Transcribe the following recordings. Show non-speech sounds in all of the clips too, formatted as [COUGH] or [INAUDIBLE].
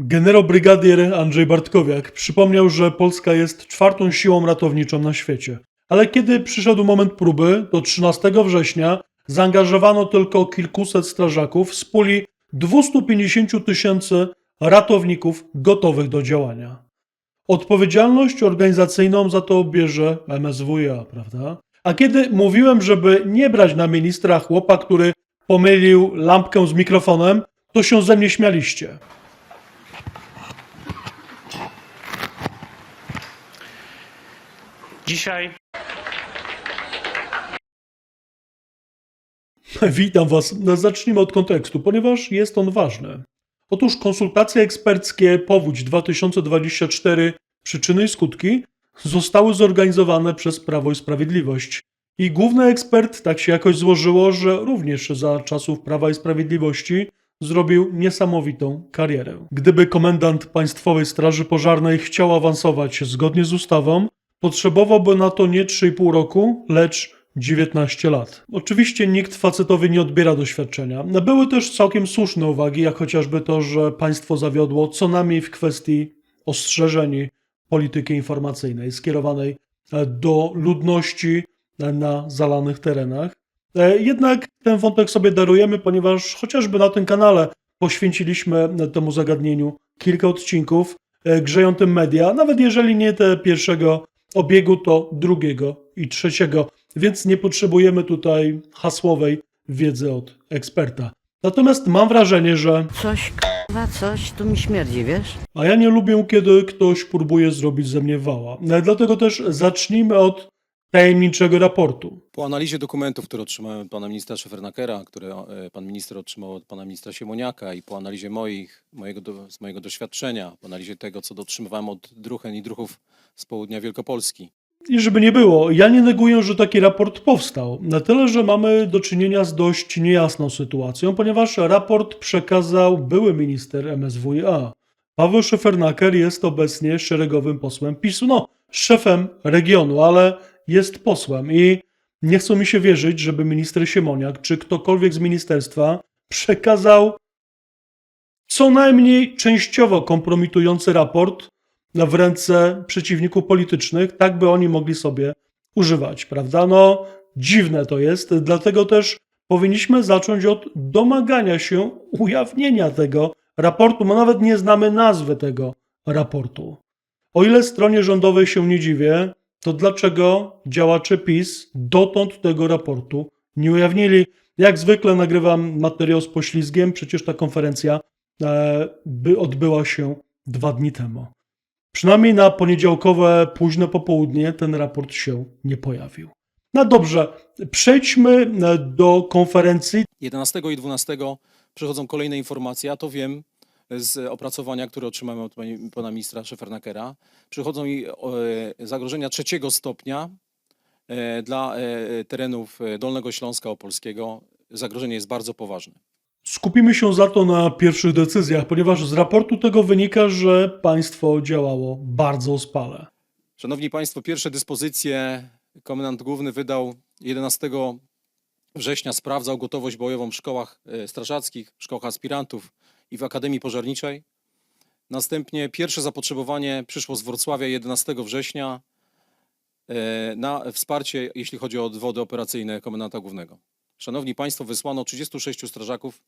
Generał brygadier Andrzej Bartkowiak przypomniał, że Polska jest czwartą siłą ratowniczą na świecie. Ale kiedy przyszedł moment próby, to 13 września zaangażowano tylko kilkuset strażaków z puli 250 tysięcy ratowników gotowych do działania. Odpowiedzialność organizacyjną za to bierze MSWiA, prawda? A kiedy mówiłem, żeby nie brać na ministra chłopa, który pomylił lampkę z mikrofonem, to się ze mnie śmialiście. Dzisiaj Witam Was. Zacznijmy od kontekstu, ponieważ jest on ważny. Otóż konsultacje eksperckie Powódź 2024 Przyczyny i skutki zostały zorganizowane przez Prawo i Sprawiedliwość. I główny ekspert tak się jakoś złożyło, że również za czasów Prawa i Sprawiedliwości zrobił niesamowitą karierę. Gdyby komendant Państwowej Straży Pożarnej chciał awansować zgodnie z ustawą, potrzebowałby na to nie 3,5 roku, lecz 19 lat. Oczywiście nikt facetowi nie odbiera doświadczenia. Były też całkiem słuszne uwagi, jak chociażby to, że państwo zawiodło co najmniej w kwestii ostrzeżeń polityki informacyjnej skierowanej e, do ludności e, na zalanych terenach. E, Jednak ten wątek sobie darujemy, ponieważ chociażby na tym kanale poświęciliśmy temu zagadnieniu kilka odcinków, grzeją tym media, nawet jeżeli nie te pierwszego obiegu, to drugiego i trzeciego, więc nie potrzebujemy tutaj hasłowej wiedzy od eksperta. Natomiast mam wrażenie, że Coś, k***a, coś tu mi śmierdzi, wiesz? a ja nie lubię, kiedy ktoś próbuje zrobić ze mnie wała. E, Dlatego też zacznijmy od tajemniczego raportu. Po analizie dokumentów, które otrzymałem od pana ministra Szefernakera, które e, pan minister otrzymał od pana ministra Siemoniaka i po analizie moich, mojego, do, z mojego doświadczenia, po analizie tego, co dotrzymywałem od druhen i druhów z południa Wielkopolski, I żeby nie było, ja nie neguję, że taki raport powstał. Na tyle, że mamy do czynienia z dość niejasną sytuacją, ponieważ raport przekazał były minister MSWiA. Paweł Szefernaker jest obecnie szeregowym posłem PiSu. No, szefem regionu, ale jest posłem. I nie chcą mi się wierzyć, żeby minister Siemoniak czy ktokolwiek z ministerstwa przekazał co najmniej częściowo kompromitujący raport w ręce przeciwników politycznych, tak by oni mogli sobie używać, prawda? No, dziwne to jest, dlatego też powinniśmy zacząć od domagania się ujawnienia tego raportu, bo nawet nie znamy nazwy tego raportu. O ile stronie rządowej się nie dziwię, to dlaczego działacze PiS dotąd tego raportu nie ujawnili? Jak zwykle nagrywam materiał z poślizgiem, przecież ta konferencja e, by odbyła się dwa dni temu. Przynajmniej na poniedziałkowe późne popołudnie ten raport się nie pojawił. No dobrze, przejdźmy e, do konferencji. 11 i 12 przychodzą kolejne informacje, a to wiem z opracowania, które otrzymałem od pani- pana ministra Szefernakera. Przychodzą i e, zagrożenia trzeciego stopnia e, dla e, terenów Dolnego Śląska Opolskiego. Zagrożenie jest bardzo poważne. Skupimy się za to na pierwszych decyzjach, ponieważ z raportu tego wynika, że państwo działało bardzo ospale. Szanowni Państwo, pierwsze dyspozycje komendant główny wydał 11 września. Sprawdzał gotowość bojową w szkołach strażackich, w szkołach aspirantów i w Akademii Pożarniczej. Następnie pierwsze zapotrzebowanie przyszło z Wrocławia 11 września e, na wsparcie, jeśli chodzi o odwody operacyjne komendanta głównego. Szanowni Państwo, wysłano 36 strażaków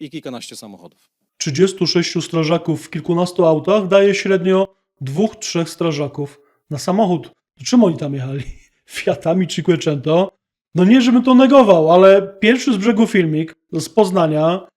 i kilkanaście samochodów. 36 strażaków w kilkunastu autach daje średnio dwóch, trzech strażaków na samochód. To czym oni tam jechali? [LAUGHS] Fiatami czy Quecento? No nie, żebym to negował, ale pierwszy z brzegu filmik z Poznania.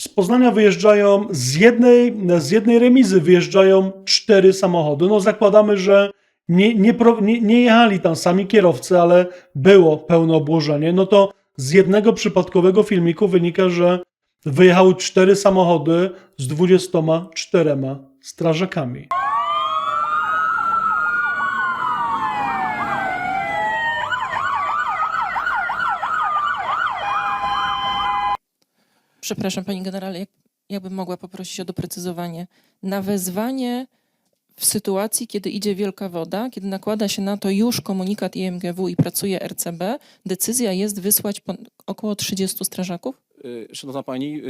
Z Poznania wyjeżdżają z jednej, z jednej remizy wyjeżdżają cztery samochody. No zakładamy, że nie, nie, nie jechali tam sami kierowcy, ale było pełne obłożenie. No to z jednego przypadkowego filmiku wynika, że wyjechały cztery samochody z 24 strażakami. Przepraszam, panie generale, jak, jakbym mogła poprosić o doprecyzowanie. Na wezwanie w sytuacji, kiedy idzie wielka woda, kiedy nakłada się na to już komunikat IMGW i pracuje RCB, decyzja jest wysłać około 30 strażaków? Y, Szanowna Pani,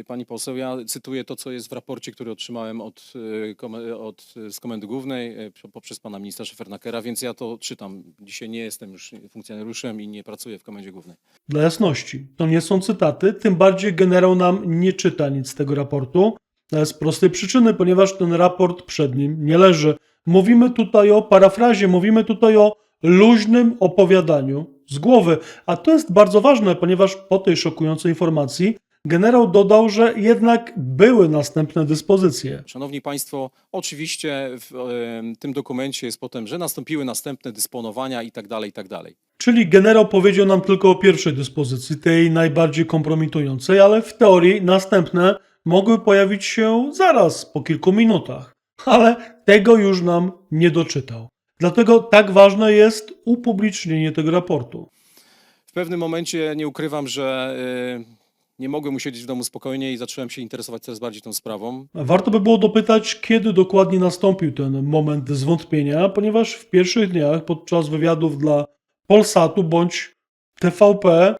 y, Pani poseł, ja cytuję to, co jest w raporcie, który otrzymałem od, y, od, y, z Komendy Głównej y, poprzez Pana Ministra Szefernakera, więc ja to czytam. Dzisiaj nie jestem już funkcjonariuszem i nie pracuję w Komendzie Głównej. Dla jasności, to nie są cytaty, tym bardziej generał nam nie czyta nic z tego raportu. Z prostej przyczyny, ponieważ ten raport przed nim nie leży. Mówimy tutaj o parafrazie, mówimy tutaj o luźnym opowiadaniu z głowy. A to jest bardzo ważne, ponieważ po tej szokującej informacji generał dodał, że jednak były następne dyspozycje. Szanowni Państwo, oczywiście w tym dokumencie jest potem, że nastąpiły następne dysponowania i tak dalej, i tak dalej. Czyli generał powiedział nam tylko o pierwszej dyspozycji, tej najbardziej kompromitującej, ale w teorii następne mogły pojawić się zaraz, po kilku minutach. Ale tego już nam nie doczytał. Dlatego tak ważne jest upublicznienie tego raportu. W pewnym momencie nie ukrywam, że y, nie mogłem usiedzieć w domu spokojnie i zacząłem się interesować coraz bardziej tą sprawą. Warto by było dopytać, kiedy dokładnie nastąpił ten moment zwątpienia, ponieważ w pierwszych dniach podczas wywiadów dla Polsatu bądź TVP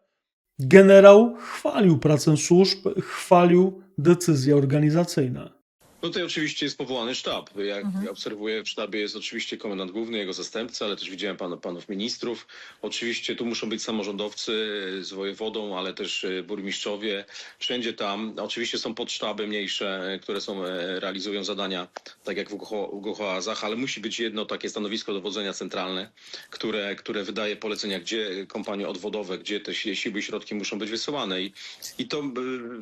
generał chwalił pracę służb, chwalił decyzje organizacyjne. No tutaj oczywiście jest powołany sztab. Jak obserwuję, w sztabie jest oczywiście komendant główny, jego zastępca, ale też widziałem pan, panów ministrów. Oczywiście tu muszą być samorządowcy z wojewodą, ale też e, burmistrzowie. Wszędzie tam. Oczywiście są podsztaby mniejsze, e, które są, e, realizują zadania, tak jak w Głuchoazach, ale musi być jedno takie stanowisko dowodzenia centralne, które, które wydaje polecenia, gdzie kompanie odwodowe, gdzie te si- siły i środki muszą być wysyłane. I, i to,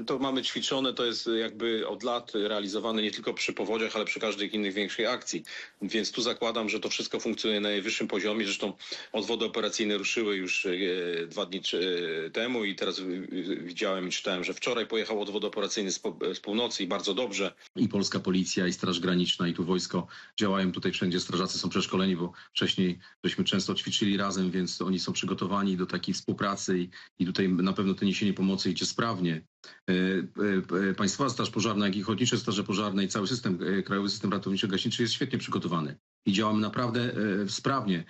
to mamy ćwiczone, to jest jakby od lat realizowane nie tylko przy powodziach, ale przy każdej innych większej akcji. Więc tu zakładam, że to wszystko funkcjonuje na najwyższym poziomie. Zresztą odwody operacyjne ruszyły już e, dwa dni czy- temu i teraz y, widziałem i czytałem, że wczoraj pojechał odwód operacyjny z północy i bardzo dobrze. i polska policja, i Straż Graniczna, i tu wojsko działają tutaj wszędzie. Strażacy są przeszkoleni, bo wcześniej żeśmy często ćwiczyli razem, więc oni są przygotowani do takiej współpracy i, i tutaj na pewno to niesienie pomocy idzie sprawnie. E, e, e, Państwowa Straż Pożarna, jak i Ochotnicze Straże Pożarne i cały system, e, Krajowy System Ratowniczo-Gaśniczy jest świetnie przygotowany i działamy naprawdę e, sprawnie.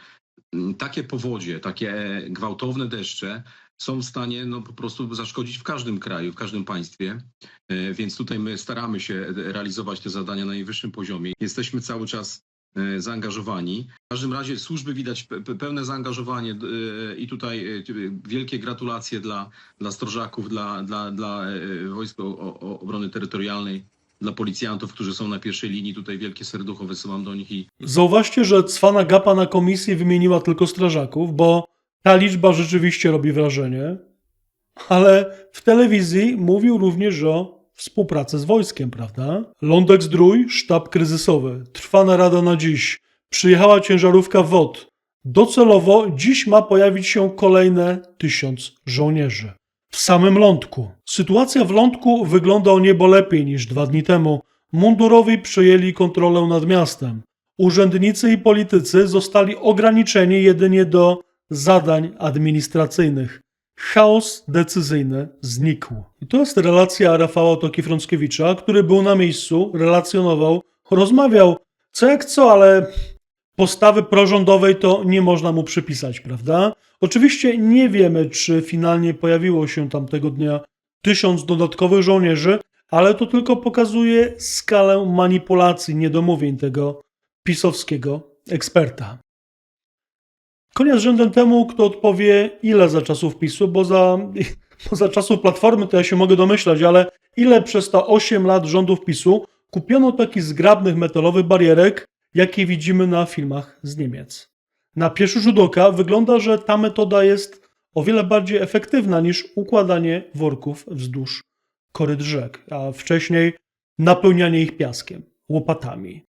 Mm, Takie powodzie, takie gwałtowne deszcze są w stanie no, po prostu zaszkodzić w każdym kraju, w każdym państwie. E, Więc tutaj my staramy się e, realizować te zadania na najwyższym poziomie. Jesteśmy cały czas e, zaangażowani. W każdym razie służby widać pe- pe- pełne zaangażowanie e, i tutaj e, wielkie gratulacje dla, dla strażaków, dla, dla, dla e, Wojsk Obrony Terytorialnej, dla policjantów, którzy są na pierwszej linii. Tutaj wielkie serducho wysyłam do nich i Zauważcie, że cwana gapa na komisji wymieniła tylko strażaków, bo ta liczba rzeczywiście robi wrażenie, ale w telewizji mówił również o współpracy z wojskiem, prawda? Lądek Zdrój, sztab kryzysowy. Trwa narada na dziś. Przyjechała ciężarówka WOT. Docelowo dziś ma pojawić się kolejne tysiąc żołnierzy. W samym lądku. Sytuacja w lądku wygląda o niebo lepiej niż dwa dni temu. Mundurowi przejęli kontrolę nad miastem. Urzędnicy i politycy zostali ograniczeni jedynie do zadań administracyjnych. Chaos decyzyjny znikł. I to jest relacja Rafała Toki-Frąckiewicza, który był na miejscu, relacjonował, rozmawiał. Co jak co, ale postawy prorządowej to nie można mu przypisać, prawda? Oczywiście nie wiemy, czy finalnie pojawiło się tam tego dnia tysiąc dodatkowych żołnierzy, ale to tylko pokazuje skalę manipulacji, niedomówień tego pisowskiego eksperta. Koniec rzędem temu, kto odpowie, ile za czasów PiSu, bo za, [LAUGHS] bo za czasów Platformy to ja się mogę domyślać, ale ile przez te 8 lat rządów PiSu kupiono takich zgrabnych metalowych barierek, jakie widzimy na filmach z Niemiec. Na pierwszy rzut oka wygląda, że ta metoda jest o wiele bardziej efektywna niż układanie worków wzdłuż koryt rzek, a wcześniej napełnianie ich piaskiem, łopatami.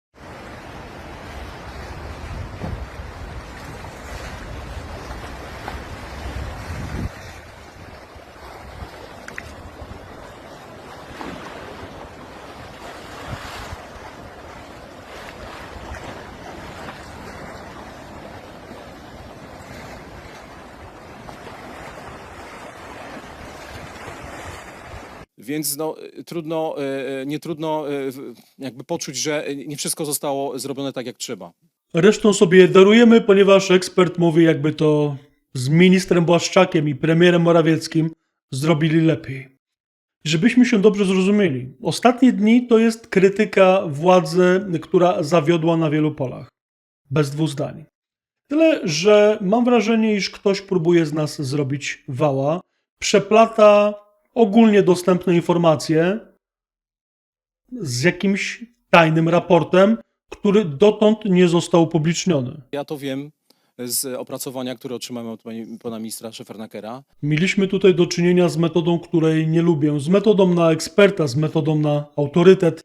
Więc no, y, trudno, y, y, nie trudno jakby poczuć, że nie wszystko zostało zrobione tak, jak trzeba. Resztą sobie darujemy, ponieważ ekspert mówi, jakby to z ministrem Błaszczakiem i premierem Morawieckim zrobili lepiej. Żebyśmy się dobrze zrozumieli, ostatnie dni to jest krytyka władzy, która zawiodła na wielu polach. Bez dwóch zdań. Tyle, że mam wrażenie, iż ktoś próbuje z nas zrobić wała, przeplata ogólnie dostępne informacje z jakimś tajnym raportem, który dotąd nie został upubliczniony. Ja to wiem z opracowania, które otrzymałem od pani, pana ministra Szefernakera. Mieliśmy tutaj do czynienia z metodą, której nie lubię, z metodą na eksperta, z metodą na autorytet.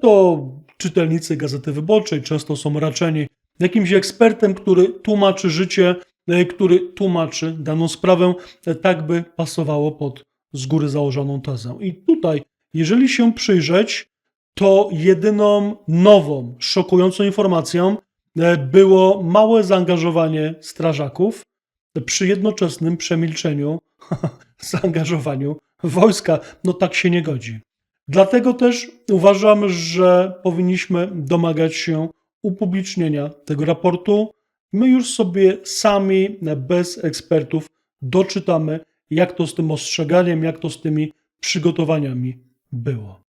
To czytelnicy Gazety Wyborczej często są raczeni jakimś ekspertem, który tłumaczy życie, e, który tłumaczy daną sprawę, e, tak by pasowało pod z góry założoną tezę. I tutaj, jeżeli się przyjrzeć, to jedyną nową, szokującą informacją e, było małe zaangażowanie strażaków przy jednoczesnym przemilczeniu, [LAUGHS] zaangażowaniu wojska. No tak się nie godzi. Dlatego też uważam, że powinniśmy domagać się upublicznienia tego raportu. My już sobie sami, bez ekspertów, doczytamy, jak to z tym ostrzeganiem, jak to z tymi przygotowaniami było.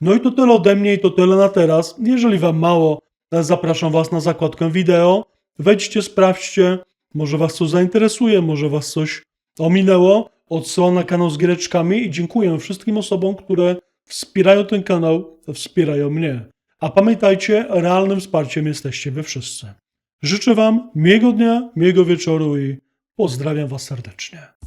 No i to tyle ode mnie i to tyle na teraz. Jeżeli Wam mało, zapraszam Was na zakładkę wideo. Wejdźcie, sprawdźcie, może Was coś zainteresuje, może Was coś ominęło. Odsyłam na kanał z giereczkami i dziękuję wszystkim osobom, które wspierają ten kanał, wspierają mnie. A pamiętajcie, realnym wsparciem jesteście Wy wszyscy. Życzę Wam miłego dnia, miłego wieczoru i pozdrawiam Was serdecznie.